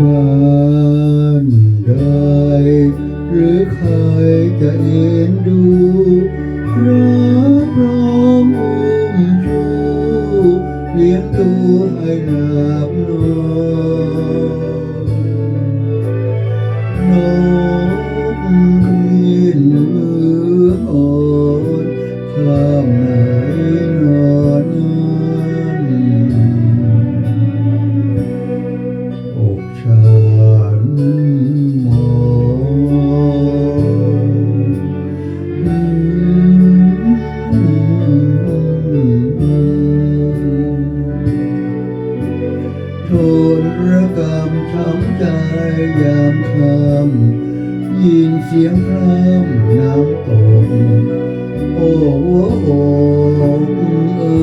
บ้านใดหรือใครจะเอ็นดูรับรองอุ้มชูเลี้ยงดูให้หลับนอนนกบินเหลืออ่อนข้ามไหนน กำช้ำใจยามคำยินเสียงพร่ำน้ำตกโอ้โอ้เอ๋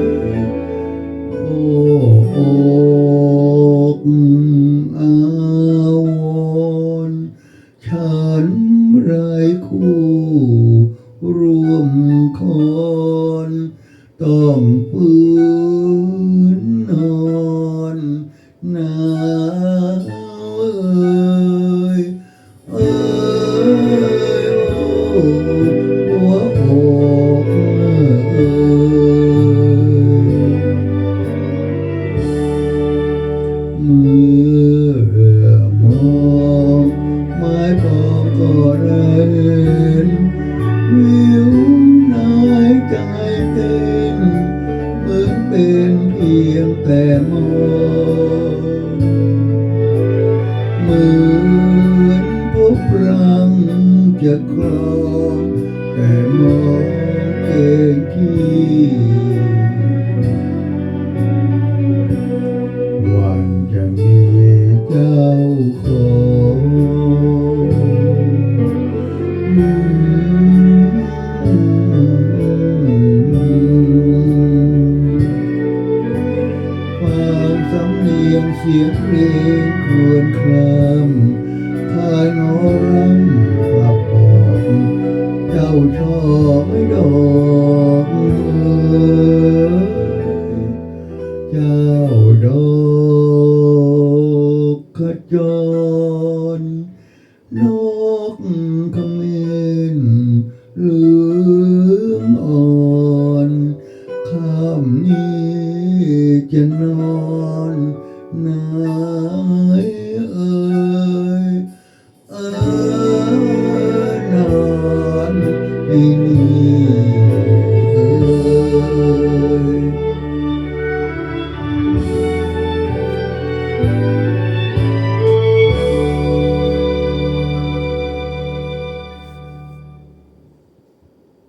ยโอ้โอกอาวรณ์ฉันไรคู่ร่วมคนต้องปืน Ooh. แต่มองเองที่วันจะมีเจ้าของความสำเนียงเสียงเพลงครวญครำ จ้าดอกขจรนกขมิ้นลืองอ่อนคำนี้จะนอนไหนเอ่ยเอ่